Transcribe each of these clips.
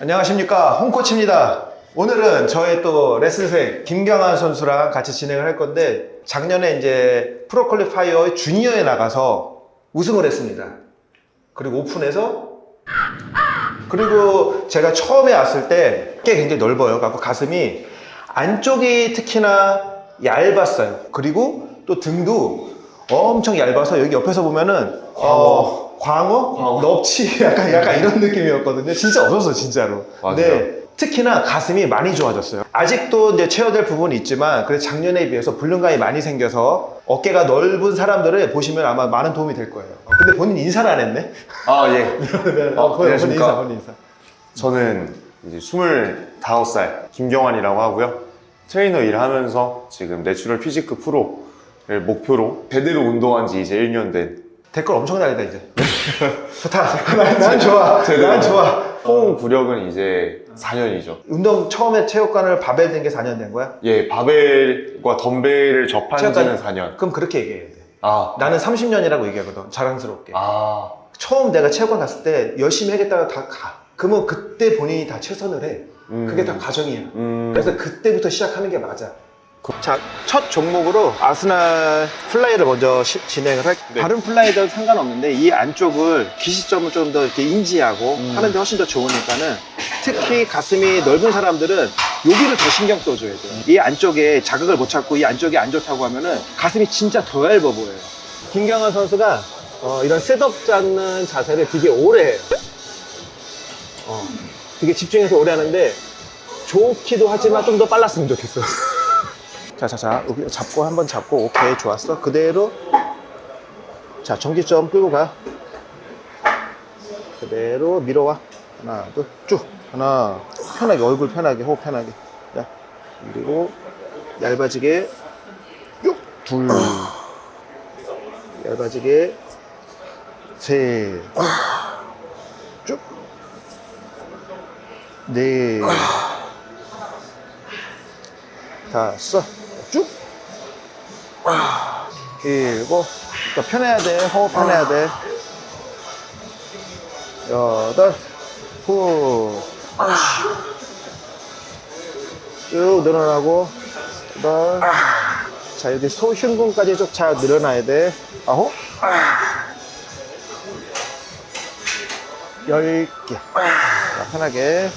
안녕하십니까. 홍코치입니다. 오늘은 저의 또 레슨생 김경환 선수랑 같이 진행을 할 건데 작년에 이제 프로퀄리파이어 주니어에 나가서 우승을 했습니다. 그리고 오픈해서 그리고 제가 처음에 왔을 때 꽤 굉장히 넓어요. 갖고 가슴이 안쪽이 특히나 얇았어요. 그리고 또 등도 엄청 얇아서 여기 옆에서 보면은 어, 광어? 넙치? 약간, 약간 이런 느낌이었거든요. 진짜 없었어, 진짜로. 맞아요. 근데 특히나 가슴이 많이 좋아졌어요. 아직도 이제 채워될 부분이 있지만, 그래도 작년에 비해서 불륜감이 많이 생겨서 어깨가 넓은 사람들을 보시면 아마 많은 도움이 될 거예요. 어, 근데 본인 인사를 안 했네? 아, 예. 어, 본인 안녕하십니까. 인사, 본인 인사. 저는 이제 25살 김경환이라고 하고요. 트레이너 일을 하면서 지금 내추럴 피지크 프로를 목표로 제대로 운동한 지 이제 1년 된 댓글 엄청 달리다, 이제. 좋다. 난, 난 좋아. 난 좋아. 총 구력은 이제 4년이죠. 운동 처음에 체육관을 바벨 된 게 4년 된 거야? 예, 바벨과 덤벨을 접한 체육관- 지는 4년. 그럼 그렇게 얘기해야 돼. 아, 나는 30년이라고 얘기하거든. 자랑스럽게. 아, 처음 내가 체육관 갔을 때 열심히 하겠다가 다 가. 그러면 그때 본인이 다 최선을 해. 음. 그게 다 과정이야. 음, 그래서 그때부터 시작하는 게 맞아. 자, 첫 종목으로 아스날 플라이를 먼저 시- 진행을 할. 네. 다른 플라이도 상관없는데 이 안쪽을 기시점을 좀 더 이렇게 인지하고 음. 하는데 훨씬 더 좋으니까는 특히 가슴이 넓은 사람들은 여기를 더 신경 써줘야 돼요. 이 안쪽에 자극을 못 찾고 이 안쪽이 안 좋다고 하면은 가슴이 진짜 더 얇아 보여요. 김경환 선수가 어, 이런 셋업 잡는 자세를 되게 오래 해요. 어, 되게 집중해서 오래 하는데 좋기도 하지만 좀 더 빨랐으면 좋겠어. 자, 자, 자, 여기 잡고 한번 잡고 오케이 좋았어. 그대로 자 전기점 끌고 가. 그대로 밀어와. 하나, 둘, 쭉. 하나, 편하게 얼굴 편하게 호흡 편하게. 자, 그리고 얇아지게 쭉. 둘. 얇아지게 셋. 쭉. 넷. 다섯. 쭉. 일곱. 그러니까 편해야 돼. 호흡 편해야 돼. 여덟. 후. 쭉 늘어나고. 여덟. 자, 여기 소 흉근까지 쭉 잘 늘어나야 돼. 아홉. 열 개. 자, 편하게.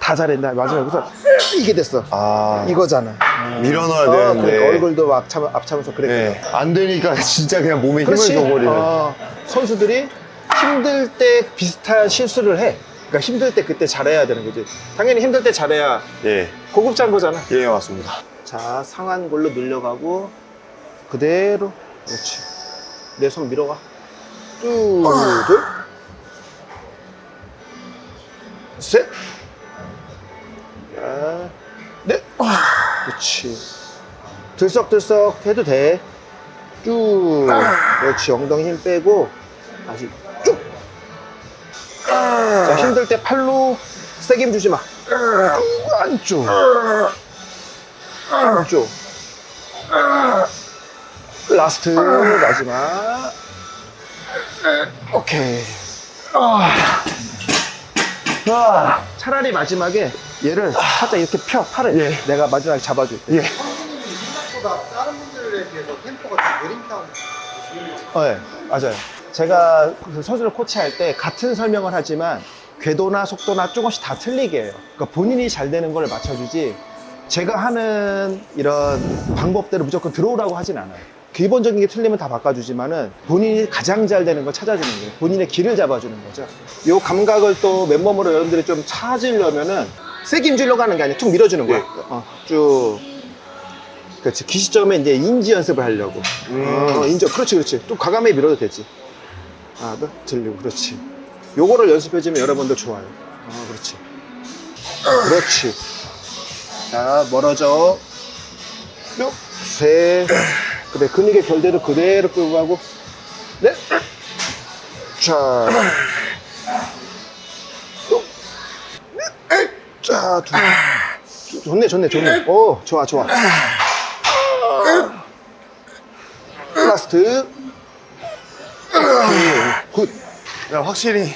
다 잘했다. 마지막에 여기서 이게 됐어. 아, 이거잖아. 밀어넣어야 어, 되는데. 그러니까 얼굴도 막 참, 앞차면서 그랬거든. 네, 안 되니까 진짜 그냥 몸에 힘을 그렇지. 줘버리는. 어, 선수들이 힘들 때 비슷한 실수를 해. 그러니까 힘들 때 그때 잘해야 되는 거지. 당연히 힘들 때 잘해야 예, 고급진 거잖아. 예, 맞습니다. 자, 상한 골로 늘려가고 그대로. 그렇지. 내 손 밀어가. 뚜, 둘, 셋, 그렇지. 들썩들썩 해도 돼. 쭉. 그렇지. 엉덩이 힘 빼고 다시 쭉. 자, 힘들 때 팔로 세게 힘 주지 마. 안쪽. 안쪽. 라스트 마지막. 오케이. 아, 차라리 마지막에 얘를 살짝 이렇게 펴 팔을 내가 마지막에 잡아줄게. 예. 생각보다 다른 분들에 비해서 템포가 좀 느린 편 어, 예, 맞아요. 제가 그 선수를 코치할 때 같은 설명을 하지만 궤도나 속도나 조금씩 다 틀리게 해요. 그러니까 본인이 잘 되는 걸 맞춰주지 제가 하는 이런 방법대로 무조건 들어오라고 하진 않아요. 기본적인 게 틀리면 다 바꿔주지만은 본인이 가장 잘 되는 걸 찾아주는 거예요. 본인의 길을 잡아주는 거죠. 이 감각을 또 맨몸으로 여러분들이 좀 찾으려면은 세게 힘주려고 하는 게 아니라 툭 밀어주는 거야. 어, 쭉. 그렇지. 기시점에 이제 인지 연습을 하려고. 어, 인지. 그렇지, 그렇지. 또 과감하게 밀어도 되지. 하나, 둘, 들리고. 그렇지. 요거를 연습해주면 여러분들 좋아요. 어, 그렇지. 그렇지. 자, 멀어져. 뿅. 셋. 그래, 근육의 결대로 그대로 끌고 가고. 넷. 자. 자, 둘. 좋네, 좋네, 좋네. 오, 좋아, 좋아. 라스트. 굿. 야, 확실히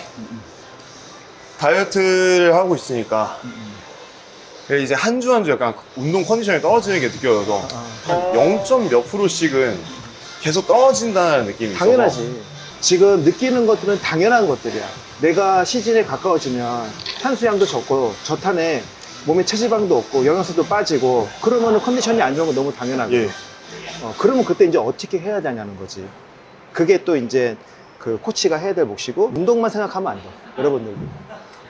다이어트를 하고 있으니까 그래 이제 한 주 한 주 약간 운동 컨디션이 떨어지는 게 느껴져서 한 0. 몇 프로씩은 계속 떨어진다는 느낌이 당연하지. 지금 느끼는 것들은 당연한 것들이야. 내가 시즌에 가까워지면 탄수량도 적고 저탄에 몸에 체지방도 없고 영양소도 빠지고 그러면 컨디션이 안 좋은 건 너무 거야. 예. 어, 그러면 그때 이제 어떻게 해야 되냐는 거지. 그게 또 이제 그 코치가 해야 될 몫이고 운동만 생각하면 안 돼. 여러분들도.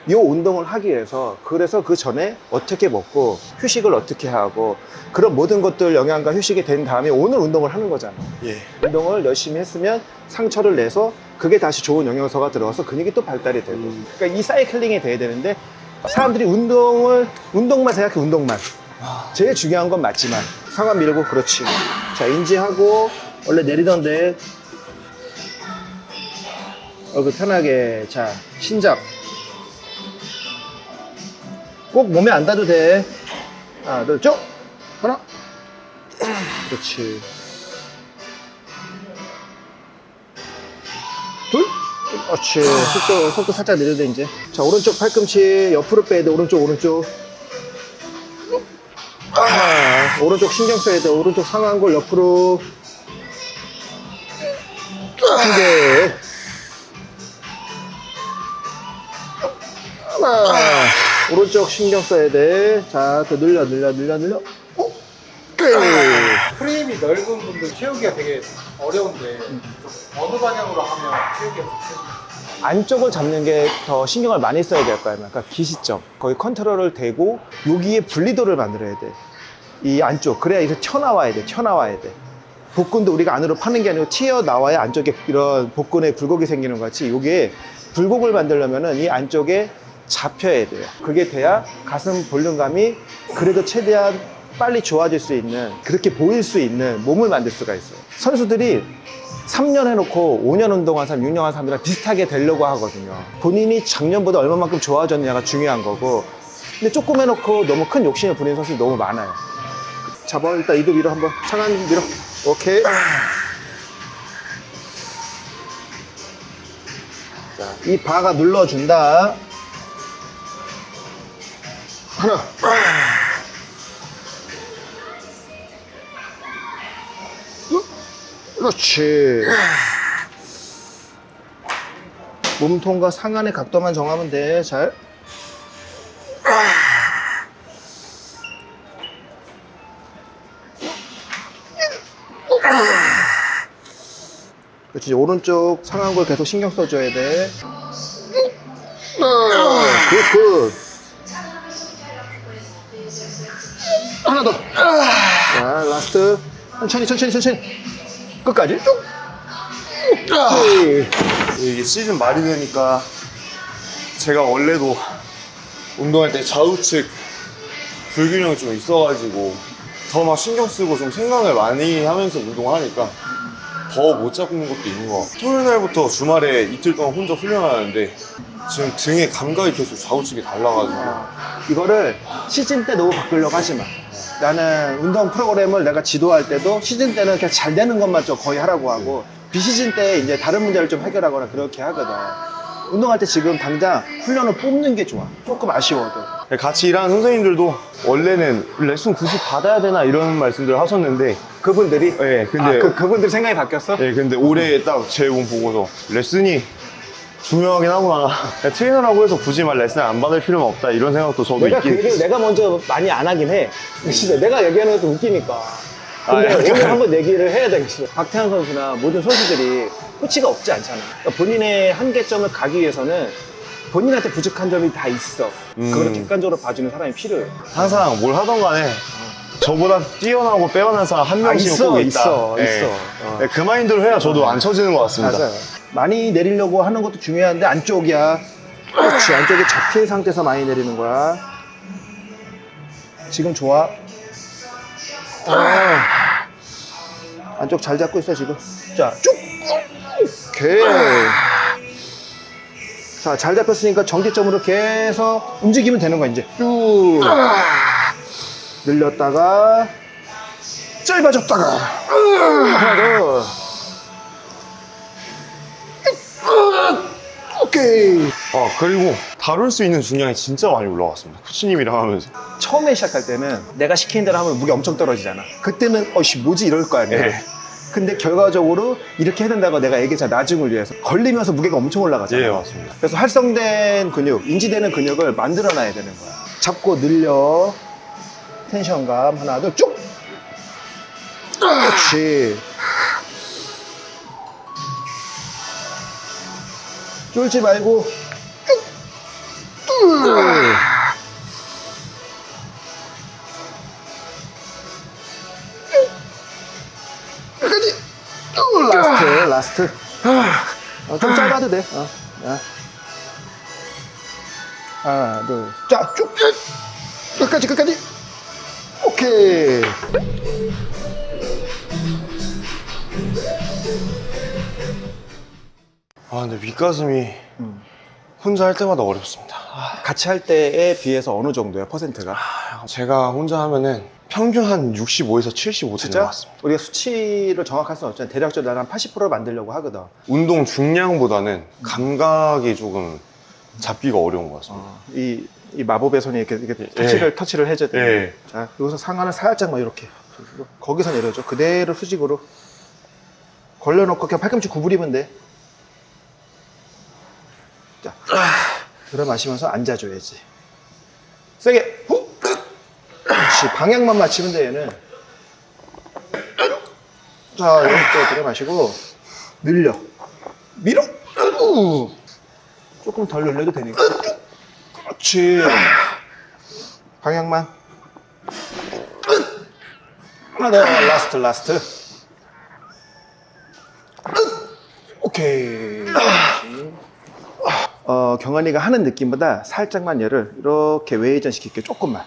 이 운동을 하기 위해서 그래서 그 전에 어떻게 먹고 휴식을 어떻게 하고 그런 모든 것들 영양과 휴식이 된 다음에 오늘 운동을 하는 거잖아. 예. 운동을 열심히 했으면 상처를 내서 그게 다시 좋은 영양소가 들어가서 근육이 또 발달이 되고. 그러니까 이 사이클링이 돼야 되는데 사람들이 운동을 운동만 생각해 운동만. 제일 중요한 건 맞지만. 상완 밀고 그렇지. 자 인지하고 원래 내리던데. 얼굴 편하게. 자 신잡 꼭 몸에 안 닿아도 돼. 하나 둘 쭉. 하나. 그렇지. 둘. 그렇지. 속도 속도 살짝 내려도 돼 이제. 자 오른쪽 팔꿈치 옆으로 빼야 돼. 오른쪽 오른쪽. 아, 오른쪽 신경 써야 돼. 오른쪽 상완골 옆으로 오른쪽 신경 써야 돼 자 더 늘려 늘려 늘려 늘려 오케이 프레임이 넓은 분들 채우기가 되게 어려운데 좀 어느 방향으로 하면 채우기가 좀 쉬운가요? 안쪽을 잡는 게 더 신경을 많이 써야 될 거야. 그러니까 기시점. 거기 컨트롤을 대고 여기에 분리도를 만들어야 돼. 이 안쪽. 그래야 이게 튀어나와야 돼. 튀어나와야 돼. 복근도 우리가 안으로 파는 게 아니고 튀어나와야 안쪽에 이런 복근에 굴곡이 생기는 것 같이 여기에 굴곡을 만들려면은 이 안쪽에 잡혀야 돼요. 그게 돼야 가슴 볼륨감이 그래도 최대한 빨리 좋아질 수 있는 그렇게 보일 수 있는 몸을 만들 수가 있어요. 선수들이 3년 해놓고 5년 운동한 사람, 6년 한 사람이랑 비슷하게 되려고 하거든요. 본인이 작년보다 얼마만큼 좋아졌냐가 중요한 거고. 근데 조금 해놓고 너무 큰 욕심을 부리는 선수들이 너무 많아요. 잡아, 일단 이도 밀어 한번. 상한 밀어. 오케이. 자, 이 바가 눌러준다. 하나. 그렇지. 몸통과 상안의 각도만 정하면 돼. 잘. 그렇지. 오른쪽 상안골 계속 신경 써줘야 돼. 굿, 굿. 하나 더. 자, 라스트. 천천히, 천천히, 천천히. 끝까지 쭉. 오케이. 이게 시즌 말이 되니까 제가 원래도 운동할 때 좌우측 불균형이 좀 있어가지고 더 막 신경 쓰고 좀 생각을 많이 하면서 운동하니까 더 못 잡는 것도 있는 것 같아요. 토요일 날부터 주말에 이틀 동안 혼자 훈련하는데 지금 등의 감각이 계속 좌우측이 달라가지고 이거를 시즌 때 너무 바꾸려고 하지 마. 나는 운동 프로그램을 내가 지도할 때도 시즌 때는 그냥 잘 되는 것만 좀 거의 하라고 하고 비시즌 때 이제 다른 문제를 좀 해결하거나 그렇게 하거든. 운동할 때 지금 당장 훈련을 뽑는 게 좋아. 조금 아쉬워도. 같이 일하는 선생님들도 원래는 레슨 굳이 받아야 되나 이런 말씀들을 하셨는데 그분들이 네, 근데 아, 그, 그분들 생각이 바뀌었어? 네, 근데 올해 딱 제 몸 보고서 레슨이 중요하긴 하구나. 트레이너라고 해서 굳이 막 레슨 안 받을 필요는 없다 이런 생각도 저도 내가 그 있긴. 얘기를 내가 먼저 많이 안 하긴 해. 진짜 내가 얘기하는 것도 웃기니까. 근데 아, 약간- 오늘 한번 얘기를 해야 되겠어. 박태환 선수나 모든 선수들이 코치가 없지 않잖아. 그러니까 본인의 한계점을 가기 위해서는 본인한테 부족한 점이 다 있어. 그걸 음. 객관적으로 봐주는 사람이 필요해. 항상 뭘 하던 간에 저보다 뛰어나고 빼어난 사람 한 명씩 아, 있어, 꼭 있다. 있어, 네. 있어. 어. 네, 그 마인드로 해야 저도 안 처지는 것 같습니다. 맞아요. 많이 내리려고 하는 것도 중요한데 안쪽이야. 그렇지. 안쪽에 잡힌 상태에서 많이 내리는 거야. 지금 좋아. 아. 안쪽 잘 잡고 있어 지금. 자, 쭉. 오케이. 자, 잘 잡혔으니까 정지점으로 계속 움직이면 되는 거야 이제. 쭉. 늘렸다가 짧아졌다가 하나 더. 오케이. 아 그리고 다룰 수 있는 중량이 진짜 많이 올라갔습니다. 코치님이랑 하면서. 처음에 시작할 때는 내가 시키는 대로 하면 무게 엄청 떨어지잖아. 그때는 어씨 뭐지 이럴 거 아니야. 예. 근데 결과적으로 이렇게 해야 된다고 내가 얘기했잖아. 나중을 위해서 걸리면서 무게가 엄청 올라가잖아. 예 맞습니다. 그래서 활성된 근육, 인지되는 근육을 만들어 놔야 되는 거야. 잡고 늘려. 텐션감 하나, 둘, 쭉. 그렇지. 쫄지 말고. 끝까지. 쭉. 라스트, 라스트. 어, 좀 짧아도 돼. 어. 야. 하나, 둘, 자, 쭉, 쭉. 끝까지, 끝까지. 오케이. 아 근데 윗가슴이 음. 혼자 할 때마다 어렵습니다. 같이 할 때에 비해서 어느 정도야, 퍼센트가? 제가 혼자 하면은 평균 한 65에서 75 되는 것? 같습니다. 우리가 수치를 정확할 수는 없잖아. 대략적으로 한 80%를 만들려고 하거든. 운동 중량보다는 감각이 조금 잡기가 어려운 것 같습니다. 어, 이, 이 마법의 손이 이렇게, 이렇게 터치를, 터치를 해줘야 돼. 예. 자, 여기서 상하는 살짝만 이렇게. 거기서 내려줘. 그대로 수직으로. 걸려놓고 그냥 팔꿈치 구부리면 돼. 자, 들어 마시면서 앉아줘야지. 세게, 훅! 그렇지. 방향만 맞추면 돼, 얘는. 자, 이렇게 들어 마시고, 늘려. 밀어! 우! 조금 덜 늘려도 되니까. 그렇지. 방향만. 하나 더. 라스트, 라스트. 오케이. 어, 경환이가 하는 느낌보다 살짝만 얘를 이렇게 외회전 시킬게 조금만.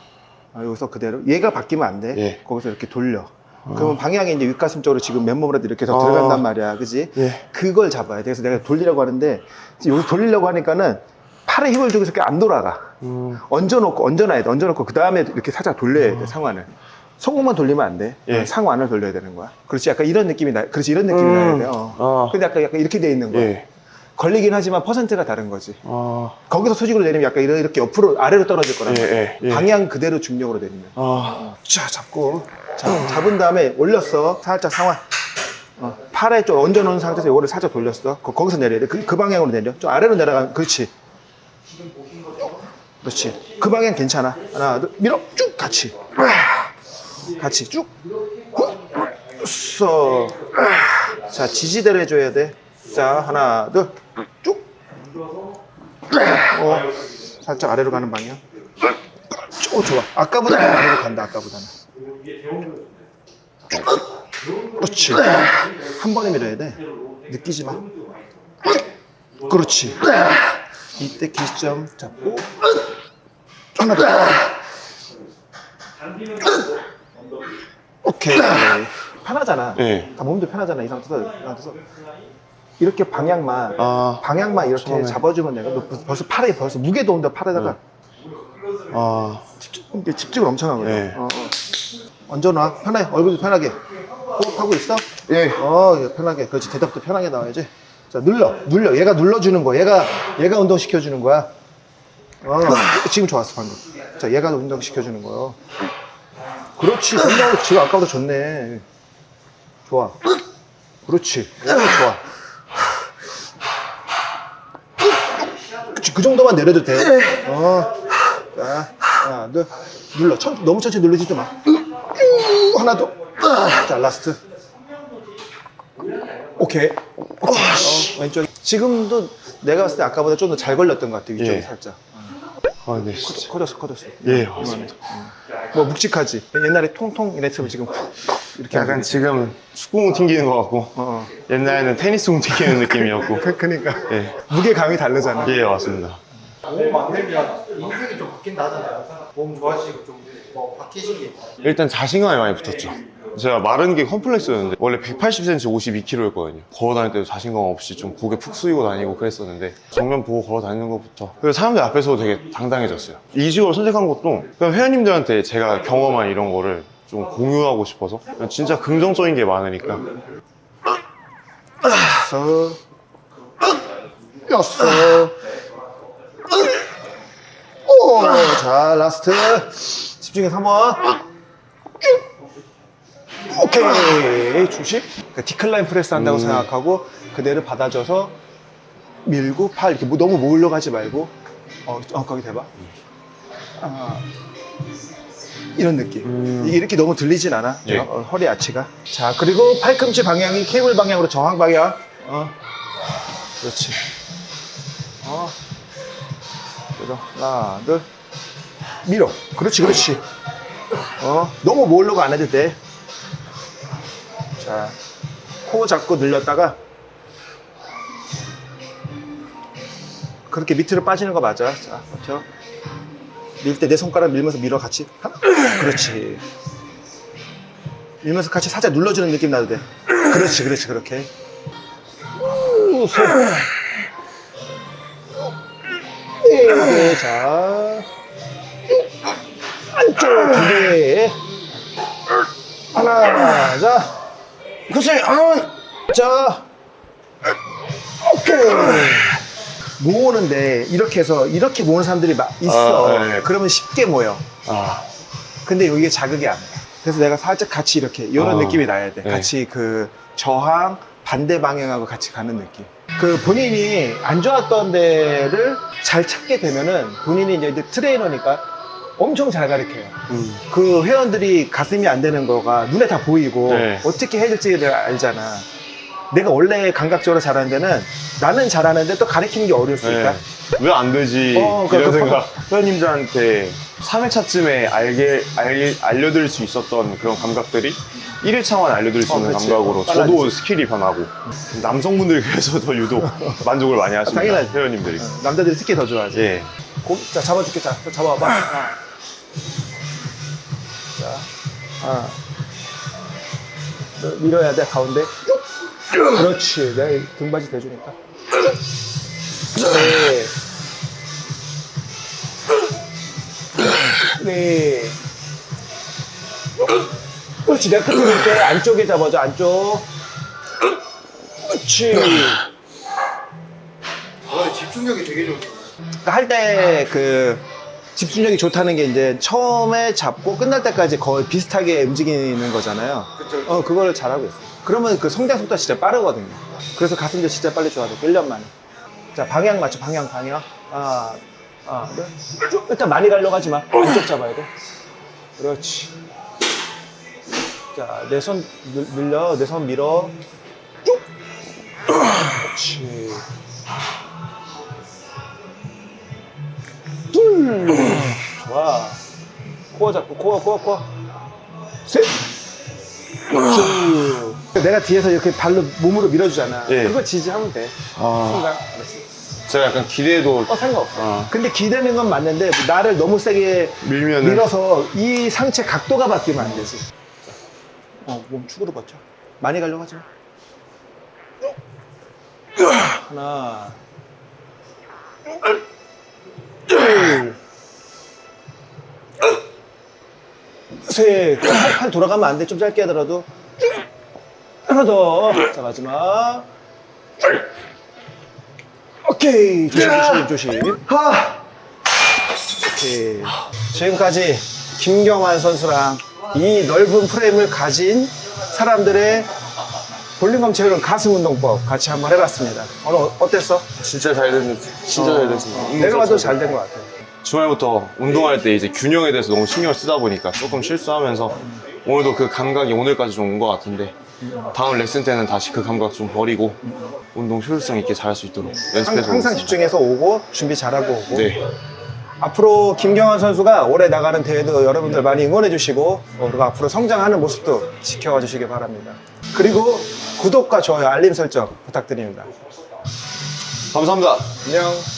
아, 여기서 그대로. 얘가 바뀌면 안 돼. 예. 거기서 이렇게 돌려. 그러면 방향이 이제 윗가슴 쪽으로 지금 맨몸으로 이렇게 더 아. 들어간단 말이야. 그지? 예. 그걸 잡아야 돼. 그래서 내가 돌리려고 하는데, 여기 돌리려고 하니까는 팔에 힘을 주고 이렇게 안 돌아가. 음. 얹어놓고, 얹어놔야 돼. 얹어놓고, 그 다음에 이렇게 살짝 돌려야 돼, 상완을. 송곳만 돌리면 안 돼. 예. 상완을 돌려야 되는 거야. 그렇지. 약간 이런 느낌이 나, 그렇지. 이런 느낌이 음. 나야 돼. 어. 아. 근데 약간, 약간 이렇게 돼 있는 거야. 예. 걸리긴 하지만 퍼센트가 다른 거지. 아. 거기서 수직으로 내리면 약간 이렇게 이렇게 옆으로, 아래로 떨어질 거란 예, 말이야. 예, 예. 방향 그대로 중력으로 내리면. 아. 자, 잡고. 자, 잡은 다음에 올렸어. 살짝 상완. 어, 팔에 좀 얹어놓은 상태에서 이거를 살짝 돌렸어. 거, 기서 내려야 돼. 그, 그 방향으로 내려. 좀 아래로 내려가. 그렇지. 그렇지. 그 방향 괜찮아. 하나, 둘, 밀어. 쭉 같이. 같이 쭉. 훅. 써. 자, 지지대로 해줘야 돼. 자, 하나, 둘, 쭉. 어, 살짝 아래로 가는 방향. 오, 좋아. 아까보다는 아래로 간다, 아까보다는. 그렇지. 한 번에 밀어야 돼. 느끼지 마. 그렇지. 이때 기점 잡고 하나 더. 오케이. 편하잖아. 예. 다 몸도 편하잖아. 이 상태에서. 이 상태에서. 이렇게 방향만 아. 방향만 이렇게 처음에. 잡아주면 내가 너 벌써 팔에 벌써 무게도 온다 팔에다가 아. 집중, 이게 집중을 엄청 하거든. 네. 어, 어. 얹어놔. 편하게. 얼굴도 편하게. 호흡하고 있어? 예. 어, 예, 편하게. 그렇지. 대답도 편하게 나와야지. 자, 눌러. 눌러. 얘가 눌러주는 거야. 얘가, 얘가 운동 시켜주는 거야. 어, 지금 좋았어, 방금. 자, 얘가 운동 시켜주는 거야. 그렇지. 운동 지금 아까보다 좋네. 좋아. 그렇지. 오, 좋아. 그 정도만 내려도 돼. 어. 자, 하나, 둘. 눌러. 천, 너무 천천히 누르지도 마. 쭉, 하나 더. 자, 라스트. 오케이. 어, 왼쪽. 지금도 내가 봤을 때 아까보다 좀 더 잘 걸렸던 것 같아. 위쪽이 예. 살짝. 아, 네. 커졌어, 커졌어. 예, 맞습니다. 뭐 묵직하지. 옛날에 통통 이랬으면 지금 훅 이렇게 약간. 지금은 축구공 튕기는 것 같고 어, 어. 옛날에는 테니스공 튕기는 느낌이었고 그, 그니까. 예. 무게감이 다르잖아. 예 맞습니다 몸 만들면 인생이 좀 바뀐다 하잖아요. 몸 좋아지고 좀 뭐 바뀌신 게 있나요? 일단 자신감이 많이 붙었죠 제가 마른 게 컴플렉스였는데 원래 180cm 52kg였거든요 걸어 다닐 때도 자신감 없이 좀 고개 푹 숙이고 다니고 그랬었는데 정면 보고 걸어 다니는 것부터 그리고 사람들 앞에서도 되게 당당해졌어요 이 직업을 선택한 것도 그냥 회원님들한테 제가 경험한 이런 거를 좀 공유하고 싶어서 진짜 긍정적인 게 많으니까 여섯, 여섯, 오, 자, 라스트. 집중해서 한번. 오케이. 조심. 그러니까 디클라인 프레스 한다고 음. 생각하고 그대로 받아줘서 밀고 팔 이렇게 뭐 너무 하지 말고 어, 어 거기 대봐. 아, 이런 느낌. 음. 이게 이렇게 너무 들리진 않아. 예. 어, 허리 아치가. 자, 그리고 팔꿈치 방향이 케이블 방향으로 정확 방향. 어. 그렇지. 어. 그래서 하나, 둘. 밀어. 그렇지, 그렇지. 어. 너무 모으려고 안 해도 돼. 자, 코 잡고 늘렸다가 그렇게 밑으로 빠지는 거 맞아. 자, 버텨. 밀 때 내 손가락 밀면서 밀어 같이. 하나. 그렇지. 밀면서 같이 살짝 눌러주는 느낌 나도 돼. 그렇지, 그렇지, 그렇게. 우, 소. 네, 자. 안쪽 두 개. 하나, 자. 그렇지, 한. 자. 오케이. 모으는데 이렇게 해서 이렇게 모으는 사람들이 막 있어. 아, 네. 그러면 쉽게 모여. 아, 근데 이게 자극이 안 돼. 그래서 내가 살짝 같이 이렇게 이런 아, 느낌이 나야 돼. 네. 같이 그 저항 반대 방향하고 같이 가는 느낌. 그 본인이 안 좋았던 데를 잘 찾게 되면은 본인이 이제 트레이너니까 엄청 잘 가르쳐요. 음. 그 회원들이 가슴이 안 되는 거가 눈에 다 보이고 네. 어떻게 해야 될지를 알잖아. 내가 원래 감각적으로 잘하는 데는 나는 잘하는데 또 가르치는 게 어려울 수 있다. 네. 왜안 되지? 어, 그- 이런 그 생각. 회원님들한테 3회차쯤에 알게, 알, 알려드릴 수 있었던 그런 감각들이 1회차만 알려드릴 수 어, 있는 그렇지. 감각으로 저도 빨라지지. 스킬이 변하고 남성분들이 그래서 더 유독 만족을 많이 하십니다. 당연하지. 회원님들이. 남자들이 특히 더 좋아하지. 예. 고, 자, 잡아줄게. 자, 또 잡아봐. 하나. 자, 하나. 너 밀어야 돼, 가운데. 쭉. 그렇지. 내가 이 등받이 대주니까. 네. 네. 그렇지. 내가 끝에 놓을게. 안쪽에 잡아줘, 안쪽. 그렇지. 원래 집중력이 되게 좋죠. 할때 그 집중력이 좋다는 게 이제 처음에 잡고 끝날 때까지 거의 비슷하게 움직이는 거잖아요. 그쵸. 어, 그거를 잘하고 있어요. 그러면 그 성장 속도가 진짜 빠르거든요. 그래서 가슴도 진짜 빨리 좋아져. 1년 만에. 자, 방향 맞춰, 방향, 방향. 아, 아, 네. 쭉. 일단 많이 가려고 하지 마. 안쪽 잡아야 돼. 그렇지. 자, 내 손 늘려, 내 손 밀어. 쭉. 그렇지. 둘. 좋아. 코어 잡고, 코어, 코어, 코어. 셋. 쭉. 내가 뒤에서 이렇게 발로 몸으로 밀어주잖아. 예. 그거 지지하면 돼. 아, 순간. 알았어. 제가 약간 기대도 어, 상관없어. 아. 근데 기대는 건 맞는데 나를 너무 세게 밀면은 밀어서 이 상체 각도가 바뀌면 안 되지. 어, 몸 축으로 버텨. 많이 가려고 하지 마. 하나. 둘. 셋. 팔, 팔 돌아가면 안 돼. 좀 짧게 하더라도. 하나 더. 자, 마지막. 오케이. 조심, 조심, 조심. 하. 오케이. 지금까지 김경환 선수랑 이 넓은 프레임을 가진 사람들의 볼륨감 채우는 가슴 운동법 같이 한번 해봤습니다. 오늘 어- 어땠어? 진짜 잘 됐는데 진짜 잘 됐습니다. 운동 내가 봐도. 잘 된 것 같아. 주말부터 운동할 때 이제 균형에 대해서 너무 신경을 쓰다 보니까 조금 실수하면서 오늘도 그 감각이 오늘까지 좀 온 것 같은데 다음 레슨 때는 다시 그 감각 좀 버리고 운동 효율성 있게 잘할 수 있도록 연습해서 항상 오겠습니다. 집중해서 오고 준비 잘하고 오고 네. 앞으로 김경환 선수가 올해 나가는 대회도 여러분들 많이 응원해 주시고 어, 그리고 앞으로 성장하는 모습도 지켜봐 주시기 바랍니다. 그리고 구독과 좋아요, 알림 설정 부탁드립니다. 감사합니다. 안녕.